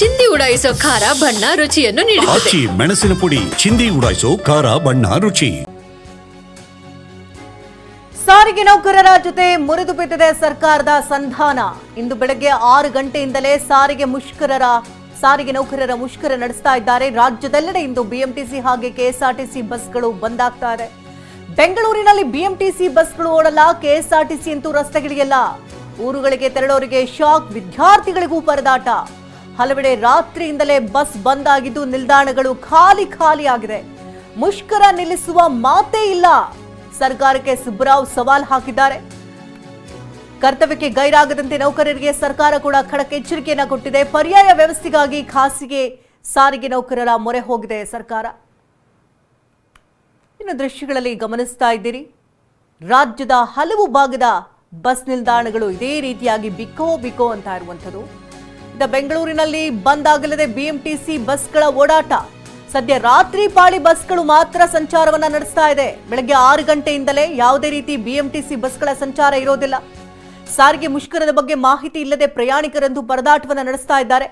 ಚಿಂದಿ ಉಡಾಯಿಸೋ ಖಾರ ಬಣ್ಣ ರುಚಿಯನ್ನು ನೀಡುತ್ತದೆ. ಆಚಿ ಮೆಣಸಿನ ಪುಡಿ ಚಿಂದಿ ಉಡಾಯಿಸೋ ಖಾರ ಬಣ್ಣ ರುಚಿ. ಸಾರಿಗೆ ನೌಕರರ ಜೊತೆ ಮುರಿದು ಬಿದ್ದಿದೆ ಸರ್ಕಾರದ ಸಂಧಾನ. ಇಂದು ಬೆಳಗ್ಗೆ ಆರು ಗಂಟೆಯಿಂದಲೇ ಸಾರಿಗೆ ಮುಷ್ಕರರ ಸಾರಿಗೆ ನೌಕರರ ಮುಷ್ಕರ ನಡೆಸ್ತಾ ಇದ್ದಾರೆ. ರಾಜ್ಯದೆಲ್ಲೆಡೆ ಇಂದು ಬಿಎಂಟಿಸಿ ಹಾಗೆ ಕೆಎಸ್ಆರ್ಟಿಸಿ ಬಸ್ಗಳು ಬಂದ್ ಆಗ್ತಾ ಇದೆ. ಬೆಂಗಳೂರಿನಲ್ಲಿ ಬಿಎಂಟಿಸಿ ಬಸ್ಗಳು ಓಡಲ್ಲ ಕೆಎಸ್ಆರ್ಟಿಸಿ ಅಂತೂ ರಸ್ತೆಗಳಿಗೆಲ್ಲ ಊರುಗಳಿಗೆ ತೆರಳೋರಿಗೆ ಶಾಕ್ ವಿದ್ಯಾರ್ಥಿಗಳಿಗೂ ಪರದಾಟ. ಹಲವೆಡೆ ರಾತ್ರಿಯಿಂದಲೇ ಬಸ್ ಬಂದ್ ಆಗಿದ್ದು ನಿಲ್ದಾಣಗಳು ಖಾಲಿ ಖಾಲಿ ಆಗಿದೆ. ಮುಷ್ಕರ ನಿಲ್ಲಿಸುವ ಮಾತೇ ಇಲ್ಲ. ಸರ್ಕಾರಕ್ಕೆ ಸುಬ್ಬರಾವ್ ಸವಾಲ್ ಹಾಕಿದ್ದಾರೆ. ಕರ್ತವ್ಯಕ್ಕೆ ಗೈರಾಗದಂತೆ ನೌಕರರಿಗೆ ಸರ್ಕಾರ ಕೂಡ ಖಡಕ್ ಎಚ್ಚರಿಕೆಯನ್ನು ಕೊಟ್ಟಿದೆ. ಪರ್ಯಾಯ ವ್ಯವಸ್ಥೆಗಾಗಿ ಖಾಸಗಿ ಸಾರಿಗೆ ನೌಕರರ ಮೊರೆ ಹೋಗಿದೆ ಸರ್ಕಾರ. ಇನ್ನು ದೃಶ್ಯಗಳಲ್ಲಿ ಗಮನಿಸ್ತಾ ಇದ್ದೀರಿ. ರಾಜ್ಯದ ಹಲವು ಭಾಗದ ಬಸ್ ನಿಲ್ದಾಣಗಳು ಇದೇ ರೀತಿಯಾಗಿ ಬಿಕೋ ಬಿಕೋ ಅಂತ ಇರುವಂಥದ್ದು. ಇದ ಬೆಂಗಳೂರಿನಲ್ಲಿ ಬಂದ್ ಆಗಲಿದೆ. ಬಿಎಂಟಿಸಿ ಬಸ್ಗಳ ಓಡಾಟ. ಸದ್ಯ ರಾತ್ರಿ ಪಾಳಿ ಬಸ್ಗಳು ಮಾತ್ರ ಸಂಚಾರವನ್ನ ನಡೆಸ್ತಾ ಇದೆ. ಬೆಳಗ್ಗೆ ಆರು ಗಂಟೆಯಿಂದಲೇ ಯಾವುದೇ ರೀತಿ ಬಿಎಂಟಿಸಿ ಬಸ್ಗಳ ಸಂಚಾರ ಇರೋದಿಲ್ಲ. ಸಾರಿಗೆ ಮುಷ್ಕರದ ಬಗ್ಗೆ ಮಾಹಿತಿ ಇಲ್ಲದೆ ಪ್ರಯಾಣಿಕರಂದು ಪರದಾಟವನ್ನು ನಡೆಸ್ತಾ ಇದ್ದಾರೆ.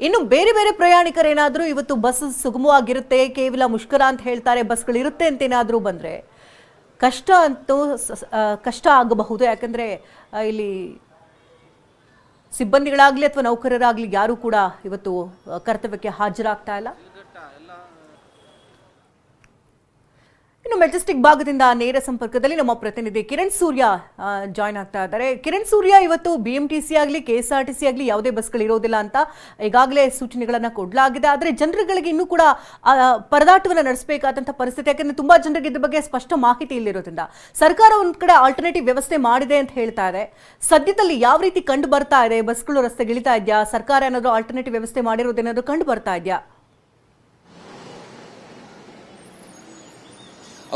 ಇನ್ನು ಬೇರೆ ಬೇರೆ ಪ್ರಯಾಣಿಕರೇನಾದರೂ ಇವತ್ತು ಬಸ್ ಸುಗಮವಾಗಿರುತ್ತೆ, ಕೇವಲ ಮುಷ್ಕರ ಅಂತ ಹೇಳ್ತಾರೆ ಬಸ್ಗಳಿರುತ್ತೆ ಅಂತ ಏನಾದರೂ ಬಂದರೆ ಕಷ್ಟ ಅಂತೂ ಕಷ್ಟ ಆಗಬಹುದು. ಯಾಕಂದರೆ ಇಲ್ಲಿ ಸಿಬ್ಬಂದಿಗಳಾಗಲಿ ಅಥವಾ ನೌಕರರಾಗಲಿ ಯಾರೂ ಕೂಡ ಇವತ್ತು ಕರ್ತವ್ಯಕ್ಕೆ ಹಾಜರಾಗ್ತಾ ಇಲ್ಲ. ಇನ್ನು ಮೆಜೆಸ್ಟಿಕ್ ಭಾಗದಿಂದ ನೇರ ಸಂಪರ್ಕದಲ್ಲಿ ನಮ್ಮ ಪ್ರತಿನಿಧಿ ಕಿರಣ್ ಸೂರ್ಯ ಜಾಯ್ನ್ ಆಗ್ತಾ ಇದ್ದಾರೆ. ಕಿರಣ್ ಸೂರ್ಯ, ಇವತ್ತು ಬಿ ಎಂ ಟಿ ಸಿ ಆಗಲಿ K S R T C ಆಗಲಿ ಯಾವುದೇ ಬಸ್ಗಳು ಇರೋದಿಲ್ಲ ಅಂತ ಈಗಾಗಲೇ ಸೂಚನೆಗಳನ್ನು ಕೊಡಲಾಗಿದೆ. ಆದರೆ ಜನರುಗಳಿಗೆ ಇನ್ನೂ ಕೂಡ ಪರದಾಟವನ್ನು ನಡೆಸಬೇಕಾದಂಥ ಪರಿಸ್ಥಿತಿ, ಯಾಕಂದ್ರೆ ತುಂಬಾ ಜನರಿಗೆ ಇದ್ರ ಬಗ್ಗೆ ಸ್ಪಷ್ಟ ಮಾಹಿತಿ ಇಲ್ಲಿರೋದ್ರಿಂದ. ಸರ್ಕಾರ ಒಂದು ಕಡೆ ಆಲ್ಟರ್ನೇಟಿವ್ ವ್ಯವಸ್ಥೆ ಮಾಡಿದೆ ಅಂತ ಹೇಳ್ತಾ ಇದೆ. ಸದ್ಯದಲ್ಲಿ ಯಾವ ರೀತಿ ಕಂಡು ಬರ್ತಾ ಇದೆ? ಬಸ್ಗಳು ರಸ್ತೆಗಿಳಿತಾ ಇದೆಯಾ? ಸರ್ಕಾರ ಏನಾದರೂ ಆಲ್ಟರ್ನೇಟಿವ್ ವ್ಯವಸ್ಥೆ ಮಾಡಿರೋದೇನಾದರೂ ಕಂಡು ಬರ್ತಾ ಇದೆಯಾ?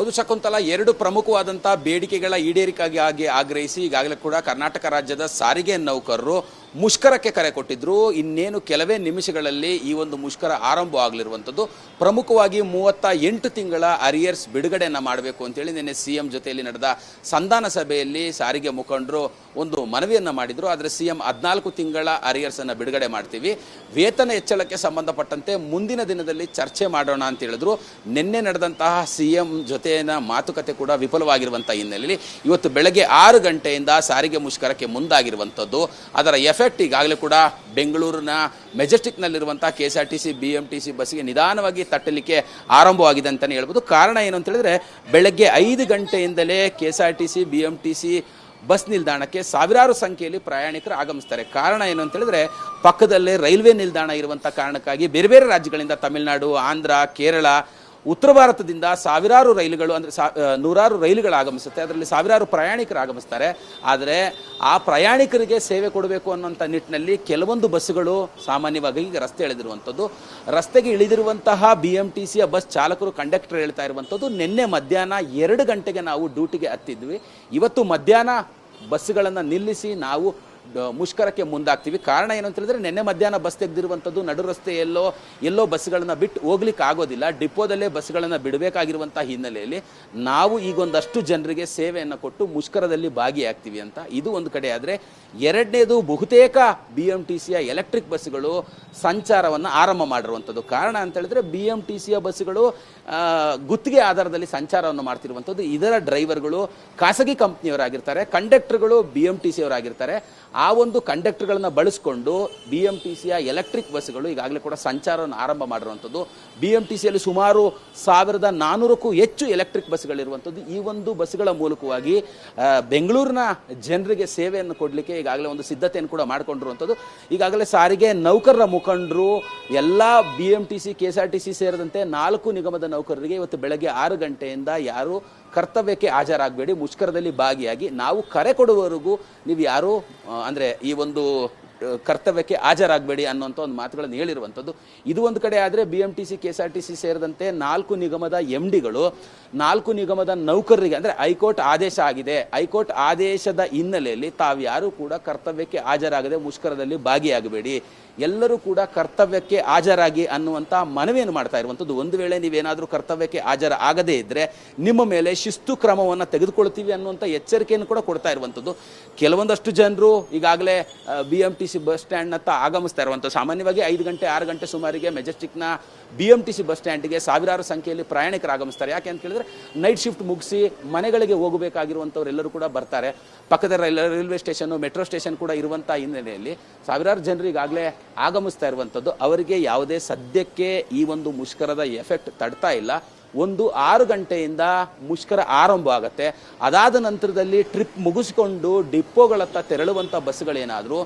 ಹೌದು ಶಕುಂತಲ ಎರಡು ಪ್ರಮುಖವಾದಂಥ ಬೇಡಿಕೆಗಳ ಈಡೇರಿಕೆಗಾಗಿ ಆಗಿ ಆಗ್ರಹಿಸಿ ಈಗಾಗಲೇ ಕೂಡ ಕರ್ನಾಟಕ ರಾಜ್ಯದ ಸಾರಿಗೆ ನೌಕರರು ಮುಷ್ಕರಕ್ಕೆ ಕರೆ ಕೊಟ್ಟಿದ್ರು. ಇನ್ನೇನು ಕೆಲವೇ ನಿಮಿಷಗಳಲ್ಲಿ ಈ ಒಂದು ಮುಷ್ಕರ ಆರಂಭವಾಗಲಿರುವಂಥದ್ದು ಪ್ರಮುಖವಾಗಿ ಮೂವತ್ತ ಎಂಟು ತಿಂಗಳ ಅರಿಯರ್ಸ್ ಬಿಡುಗಡೆಯನ್ನು ಮಾಡಬೇಕು ಅಂತೇಳಿ ನಿನ್ನೆ ಸಿ ಎಂ ಜೊತೆಯಲ್ಲಿ ನಡೆದ ಸಂಧಾನ ಸಭೆಯಲ್ಲಿ ಸಾರಿಗೆ ಮುಖಂಡರು ಒಂದು ಮನವಿಯನ್ನು ಮಾಡಿದರು. ಆದರೆ ಸಿ ಎಂ ಹದಿನಾಲ್ಕು ತಿಂಗಳ ಅರಿಯರ್ಸನ್ನು ಬಿಡುಗಡೆ ಮಾಡ್ತೀವಿ. ವೇತನ ಹೆಚ್ಚಳಕ್ಕೆ ಸಂಬಂಧಪಟ್ಟಂತೆ ಮುಂದಿನ ದಿನದಲ್ಲಿ ಚರ್ಚೆ ಮಾಡೋಣ ಅಂತ ಹೇಳಿದ್ರು. ನಿನ್ನೆ ನಡೆದಂತಹ ಸಿ ಎಂ ಜೊತೆಯನ್ನ ಮಾತುಕತೆ ಕೂಡ ವಿಫಲವಾಗಿರುವಂಥ ಹಿನ್ನೆಲೆಯಲ್ಲಿ ಇವತ್ತು ಬೆಳಗ್ಗೆ ಆರು ಗಂಟೆಯಿಂದ ಸಾರಿಗೆ ಮುಷ್ಕರಕ್ಕೆ ಮುಂದಾಗಿರುವಂಥದ್ದು. ಅದರ ಎಫೆಕ್ಟ್ ಈಗಾಗಲೇ ಕೂಡ ಬೆಂಗಳೂರಿನ ಮೆಜೆಸ್ಟಿಕ್ನಲ್ಲಿರುವಂಥ K S R T C B M T C ಬಸ್ಸಿಗೆ ನಿಧಾನವಾಗಿ ತಟ್ಟಲಿಕ್ಕೆ ಆರಂಭವಾಗಿದೆ ಅಂತಲೇ ಹೇಳ್ಬೋದು. ಕಾರಣ ಏನು ಅಂತ ಹೇಳಿದ್ರೆ, ಬೆಳಗ್ಗೆ ಐದು ಗಂಟೆಯಿಂದಲೇ K S R T C B M T C bus ನಿಲ್ದಾಣಕ್ಕೆ ಸಾವಿರಾರು ಸಂಖ್ಯೆಯಲ್ಲಿ ಪ್ರಯಾಣಿಕರು ಆಗಮಿಸ್ತಾರೆ. ಕಾರಣ ಏನು ಅಂತ ಹೇಳಿದ್ರೆ, ಪಕ್ಕದಲ್ಲೇ ರೈಲ್ವೆ ನಿಲ್ದಾಣ ಇರುವಂಥ ಕಾರಣಕ್ಕಾಗಿ ಬೇರೆ ಬೇರೆ ರಾಜ್ಯಗಳಿಂದ ತಮಿಳುನಾಡು, ಆಂಧ್ರ, ಕೇರಳ ಉತ್ತರ ಭಾರತದಿಂದ ಸಾವಿರಾರು ರೈಲುಗಳು ಅಂದರೆ ಸಾ ನೂರಾರು ರೈಲುಗಳು ಆಗಮಿಸುತ್ತೆ. ಅದರಲ್ಲಿ ಸಾವಿರಾರು ಪ್ರಯಾಣಿಕರು ಆಗಮಿಸ್ತಾರೆ. ಆದರೆ ಆ ಪ್ರಯಾಣಿಕರಿಗೆ ಸೇವೆ ಕೊಡಬೇಕು ಅನ್ನುವಂಥ ನಿಟ್ಟಿನಲ್ಲಿ ಕೆಲವೊಂದು ಬಸ್ಸುಗಳು ಸಾಮಾನ್ಯವಾಗಿ ಈಗ ರಸ್ತೆ ಇಳಿದಿರುವಂಥದ್ದು ರಸ್ತೆಗೆ ಇಳಿದಿರುವಂತಹ ಬಿ ಎಂ ಟಿ ಸಿಯ ಬಸ್ ಚಾಲಕರು ಕಂಡಕ್ಟರ್ ಹೇಳ್ತಾ ಇರುವಂಥದ್ದು, ನಿನ್ನೆ ಮಧ್ಯಾಹ್ನ ಎರಡು ಗಂಟೆಗೆ ನಾವು ಡ್ಯೂಟಿಗೆ ಹತ್ತಿದ್ವಿ. ಇವತ್ತು ಮಧ್ಯಾಹ್ನ ಬಸ್ಸುಗಳನ್ನು ನಿಲ್ಲಿಸಿ ನಾವು ಮುಷ್ಕರಕ್ಕೆ ಮುಂದಾಗ್ತೀವಿ. ಕಾರಣ ಏನು ಅಂತ ಹೇಳಿದ್ರೆ ನಿನ್ನೆ ಮಧ್ಯಾಹ್ನ ಬಸ್ ತೆಗೆದಿರುವಂಥದ್ದು ನಡು ರಸ್ತೆ ಎಲ್ಲೋ ಎಲ್ಲೋ ಬಸ್ಗಳನ್ನ ಬಿಟ್ಟು ಹೋಗ್ಲಿಕ್ಕೆ ಆಗೋದಿಲ್ಲ. ಡಿಪೋದಲ್ಲೇ ಬಸ್ಗಳನ್ನು ಬಿಡಬೇಕಾಗಿರುವಂಥ ಹಿನ್ನೆಲೆಯಲ್ಲಿ ನಾವು ಈಗೊಂದಷ್ಟು ಜನರಿಗೆ ಸೇವೆಯನ್ನು ಕೊಟ್ಟು ಮುಷ್ಕರದಲ್ಲಿ ಭಾಗಿಯಾಗ್ತೀವಿ ಅಂತ. ಇದು ಒಂದು ಕಡೆ ಆದರೆ, ಎರಡನೇದು ಬಹುತೇಕ ಬಿ ಎಂ ಟಿ ಸಿಯ ಎಲೆಕ್ಟ್ರಿಕ್ ಬಸ್ಗಳು ಸಂಚಾರವನ್ನು ಆರಂಭ ಮಾಡಿರುವಂಥದ್ದು. ಕಾರಣ ಅಂತ ಹೇಳಿದ್ರೆ ಬಿ ಎಂ ಟಿ ಸಿಯ ಬಸ್ಗಳು ಗುತ್ತಿಗೆ ಆಧಾರದಲ್ಲಿ ಸಂಚಾರವನ್ನು ಮಾಡ್ತಿರುವಂಥದ್ದು. ಇದರ ಡ್ರೈವರ್ಗಳು ಖಾಸಗಿ ಕಂಪ್ನಿಯವರಾಗಿರ್ತಾರೆ, ಕಂಡಕ್ಟರ್ಗಳು ಬಿ ಎಂ ಟಿ ಸಿ ಅವರಾಗಿರ್ತಾರೆ ಆ ಒಂದು ಕಂಡಕ್ಟರ್ಗಳನ್ನು ಬಳಸಿಕೊಂಡು ಬಿ ಎಂ ಟಿ ಸಿಯ ಎಲೆಕ್ಟ್ರಿಕ್ ಬಸ್ಗಳು ಈಗಾಗಲೇ ಕೂಡ ಸಂಚಾರವನ್ನು ಆರಂಭ ಮಾಡಿರುವಂಥದ್ದು. ಬಿ ಎಂ ಟಿ ಸಿಯಲ್ಲಿ ಸುಮಾರು ಸಾವಿರದ ನಾನ್ನೂರಕ್ಕೂ ಹೆಚ್ಚು ಎಲೆಕ್ಟ್ರಿಕ್ ಬಸ್ಗಳಿರುವಂಥದ್ದು. ಈ ಒಂದು ಬಸ್ಗಳ ಮೂಲಕವಾಗಿ ಬೆಂಗಳೂರಿನ ಜನರಿಗೆ ಸೇವೆಯನ್ನು ಕೊಡಲಿಕ್ಕೆ ಈಗಾಗಲೇ ಒಂದು ಸಿದ್ಧತೆಯನ್ನು ಕೂಡ ಮಾಡಿಕೊಂಡಿರುವಂಥದ್ದು. ಈಗಾಗಲೇ ಸಾರಿಗೆ ನೌಕರರ ಮುಖಂಡರು, ಎಲ್ಲ B M T C K S R T C ಸೇರಿದಂತೆ ನಾಲ್ಕು ನಿಗಮದ ನೌಕರರಿಗೆ ಇವತ್ತು ಬೆಳಗ್ಗೆ ಆರು ಗಂಟೆಯಿಂದ ಯಾರು ಕರ್ತವ್ಯಕ್ಕೆ ಹಾಜರಾಗಬೇಡಿ, ಮುಷ್ಕರದಲ್ಲಿ ಭಾಗಿಯಾಗಿ. ನಾವು ಕರೆ ಕೊಡುವವರೆಗೂ ನೀವು ಯಾರು ಅಂದರೆ ಈ ಒಂದು ಕರ್ತವ್ಯಕ್ಕೆ ಹಾಜರಾಗಬೇಡಿ ಅನ್ನೋಂಥ ಒಂದು ಮಾತುಗಳನ್ನು ಹೇಳಿರುವಂಥದ್ದು. ಇದು ಒಂದು ಕಡೆ ಆದರೆ B M T C K S R T C ಸೇರಿದಂತೆ ನಾಲ್ಕು ನಿಗಮದ ಎಂ ಡಿಗಳು ನಾಲ್ಕು ನಿಗಮದ ನೌಕರರಿಗೆ, ಅಂದರೆ ಹೈಕೋರ್ಟ್ ಆದೇಶ ಆಗಿದೆ. ಹೈಕೋರ್ಟ್ ಆದೇಶದ ಹಿನ್ನೆಲೆಯಲ್ಲಿ ತಾವು ಯಾರು ಕೂಡ ಕರ್ತವ್ಯಕ್ಕೆ ಹಾಜರಾಗದೆ ಮುಷ್ಕರದಲ್ಲಿ ಭಾಗಿಯಾಗಬೇಡಿ. ಎಲ್ಲರೂ ಕೂಡ ಕರ್ತವ್ಯಕ್ಕೆ ಹಾಜರಾಗಿ ಅನ್ನುವಂಥ ಮನವಿಯನ್ನು ಮಾಡ್ತಾ ಇರುವಂಥದ್ದು. ಒಂದು ವೇಳೆ ನೀವೇನಾದರೂ ಕರ್ತವ್ಯಕ್ಕೆ ಹಾಜರ ಆಗದೇ ಇದ್ದರೆ ನಿಮ್ಮ ಮೇಲೆ ಶಿಸ್ತು ಕ್ರಮವನ್ನು ತೆಗೆದುಕೊಳ್ತೀವಿ ಅನ್ನುವಂಥ ಎಚ್ಚರಿಕೆಯನ್ನು ಕೂಡ ಕೊಡ್ತಾ ಇರುವಂಥದ್ದು. ಕೆಲವೊಂದಷ್ಟು ಜನರು ಈಗಾಗಲೇ B M T C bus ಸ್ಟ್ಯಾಂಡ್ನತ್ತ ಆಗಮಿಸ್ತಾ ಇರುವಂಥ ಸಾಮಾನ್ಯವಾಗಿ ಐದು ಗಂಟೆ, ಆರು ಗಂಟೆ ಸುಮಾರಿಗೆ ಮೆಜೆಸ್ಟಿಕ್ನ B M T C bus ಸ್ಟ್ಯಾಂಡ್ಗೆ ಸಾವಿರಾರು ಸಂಖ್ಯೆಯಲ್ಲಿ ಪ್ರಯಾಣಿಕರು ಆಗಮಿಸ್ತಾರೆ. ಯಾಕೆ ಅಂತ ಕೇಳಿದ್ರೆ ನೈಟ್ ಶಿಫ್ಟ್ ಮುಗಿಸಿ ಮನೆಗಳಿಗೆ ಹೋಗಬೇಕಾಗಿರುವಂಥವರೆಲ್ಲರೂ ಕೂಡ ಬರ್ತಾರೆ. ಪಕ್ಕದ rail, railway station metro station ಕೂಡ ಇರುವಂಥ ಹಿನ್ನೆಲೆಯಲ್ಲಿ ಸಾವಿರಾರು ಜನರು ಈಗಾಗಲೇ ಆಗಮಿಸ್ತಾ ಇರುವಂಥದ್ದು ಅವರಿಗೆ ಯಾವುದೇ ಸದ್ಯಕ್ಕೆ ಈ ಒಂದು ಮುಷ್ಕರದ ಎಫೆಕ್ಟ್ ತಡ್ತಾ ಇಲ್ಲ. ಒಂದು ಆರು ಗಂಟೆಯಿಂದ ಮುಷ್ಕರ ಆರಂಭ ಆಗುತ್ತೆ. ಅದಾದ ನಂತರದಲ್ಲಿ ಟ್ರಿಪ್ ಮುಗಿಸ್ಕೊಂಡು ಡಿಪೋಗಳತ್ತ ತೆರಳುವಂಥ ಬಸ್ಗಳೇನಾದರೂ,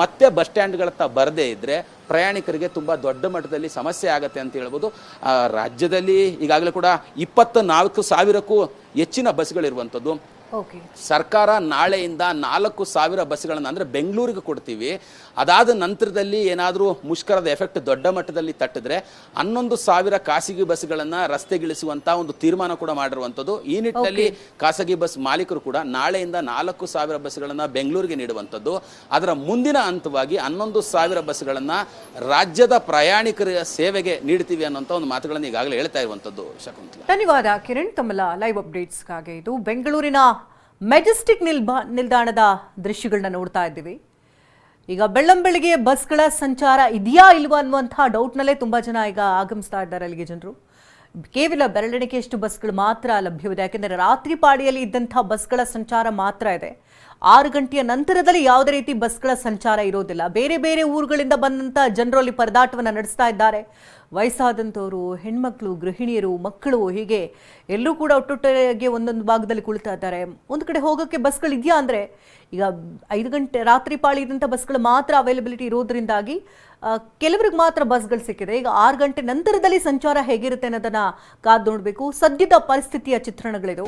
ಮತ್ತೆ ಬಸ್ ಸ್ಟ್ಯಾಂಡ್ಗಳತ್ತ ಬರದೇ ಇದ್ದರೆ ಪ್ರಯಾಣಿಕರಿಗೆ ತುಂಬ ದೊಡ್ಡ ಮಟ್ಟದಲ್ಲಿ ಸಮಸ್ಯೆ ಆಗುತ್ತೆ ಅಂತ ಹೇಳ್ಬೋದು. ರಾಜ್ಯದಲ್ಲಿ ಈಗಾಗಲೇ ಕೂಡ ಇಪ್ಪತ್ತ ನಾಲ್ಕು ಸಾವಿರಕ್ಕೂ ಹೆಚ್ಚಿನ ಬಸ್ಗಳಿರುವಂಥದ್ದು. ಸರ್ಕಾರ ನಾಳೆಯಿಂದ ನಾಲ್ಕು ಸಾವಿರ ಬಸ್ಗಳನ್ನು ಅಂದರೆ ಬೆಂಗಳೂರಿಗೆ ಕೊಡ್ತೀವಿ. ಅದಾದ ನಂತರದಲ್ಲಿ ಏನಾದರೂ ಮುಷ್ಕರದ ಎಫೆಕ್ಟ್ ದೊಡ್ಡ ಮಟ್ಟದಲ್ಲಿ ತಟ್ಟಿದ್ರೆ ಹನ್ನೊಂದು ಸಾವಿರ ಖಾಸಗಿ ಬಸ್ಗಳನ್ನು ರಸ್ತೆಗಿಳಿಸುವಂಥ ಒಂದು ತೀರ್ಮಾನ ಕೂಡ ಮಾಡಿರುವಂಥದ್ದು. ಈ ನಿಟ್ಟಿನಲ್ಲಿ ಖಾಸಗಿ ಬಸ್ ಮಾಲೀಕರು ಕೂಡ ನಾಳೆಯಿಂದ ನಾಲ್ಕು ಸಾವಿರ ಬಸ್ಗಳನ್ನು ಬೆಂಗಳೂರಿಗೆ ನೀಡುವಂಥದ್ದು. ಅದರ ಮುಂದಿನ ಹಂತವಾಗಿ ಹನ್ನೊಂದು ಸಾವಿರ ಬಸ್ಗಳನ್ನು ರಾಜ್ಯದ ಪ್ರಯಾಣಿಕರ ಸೇವೆಗೆ ನೀಡ್ತೀವಿ ಅನ್ನೋಂಥ ಒಂದು ಮಾತುಗಳನ್ನು ಈಗಾಗಲೇ ಹೇಳ್ತಾ ಇರುವಂಥದ್ದು ಶಕುಂತಲಾ. ಧನ್ಯವಾದ ಕಿರಣ್ ತಮ್ಮಲ ಲೈವ್ ಅಪ್ಡೇಟ್ಸ್ಗಾಗಿ ಇದು ಬೆಂಗಳೂರಿನ ಮೆಜೆಸ್ಟಿಕ್ ನಿಲ್ಬಾ ನಿಲ್ದಾಣದ ದೃಶ್ಯಗಳನ್ನ ನೋಡ್ತಾ ಇದ್ದೀವಿ. ಈಗ ಬೆಳ್ಳಂಬೆಳಿಗ್ಗೆ ಬಸ್ಗಳ ಸಂಚಾರ ಇದೆಯಾ ಇಲ್ವಾ ಅನ್ನುವಂಥ ಡೌಟ್ನಲ್ಲೇ ತುಂಬ ಜನ ಈಗ ಆಗಮಿಸ್ತಾ ಇದ್ದಾರೆ ಅಲ್ಲಿಗೆ ಜನರು. ಕೇವಲ ಬೆರಳೆಣಿಕೆಯಷ್ಟು ಬಸ್ಗಳು ಮಾತ್ರ ಲಭ್ಯವಿದೆ. ಯಾಕೆಂದರೆ ರಾತ್ರಿ ಪಾಡಿಯಲ್ಲಿ ಇದ್ದಂಥ ಬಸ್ಗಳ ಸಂಚಾರ ಮಾತ್ರ ಇದೆ. ಆರು ಗಂಟೆಯ ನಂತರದಲ್ಲಿ ಯಾವುದೇ ರೀತಿ ಬಸ್ಗಳ ಸಂಚಾರ ಇರೋದಿಲ್ಲ ಬೇರೆ ಬೇರೆ ಊರುಗಳಿಂದ ಬಂದಂಥ ಜನರು ಅಲ್ಲಿ ಪರದಾಟವನ್ನು ನಡೆಸ್ತಾ ಇದ್ದಾರೆ. ವಯಸ್ಸಾದಂಥವರು ಹೆಣ್ಮಕ್ಳು, ಗೃಹಿಣಿಯರು, ಮಕ್ಕಳು ಹೀಗೆ ಎಲ್ಲರೂ ಕೂಡ ಒಟ್ಟೊಟ್ಟಿಗೆ ಒಂದೊಂದು ಭಾಗದಲ್ಲಿ ಕುಳಿತಾ ಇದ್ದಾರೆ. ಒಂದು ಕಡೆ ಹೋಗೋಕ್ಕೆ ಬಸ್ಗಳು ಇದೆಯಾ ಅಂದರೆ, ಈಗ ಐದು ಗಂಟೆ ರಾತ್ರಿ ಪಾಳಿ ಇದ್ದಂಥ ಬಸ್ಗಳು ಮಾತ್ರ ಅವೈಲಬಿಲಿಟಿ ಇರೋದ್ರಿಂದಾಗಿ ಕೆಲವ್ರಿಗೆ ಮಾತ್ರ ಬಸ್ಗಳು ಸಿಕ್ಕಿದೆ. ಈಗ ಆರು ಗಂಟೆ ನಂತರದಲ್ಲಿ ಸಂಚಾರ ಹೇಗಿರುತ್ತೆ ಅನ್ನೋದನ್ನ ಕಾದು ನೋಡಬೇಕು. ಸದ್ಯದ ಪರಿಸ್ಥಿತಿಯ ಚಿತ್ರಣಗಳಿದು.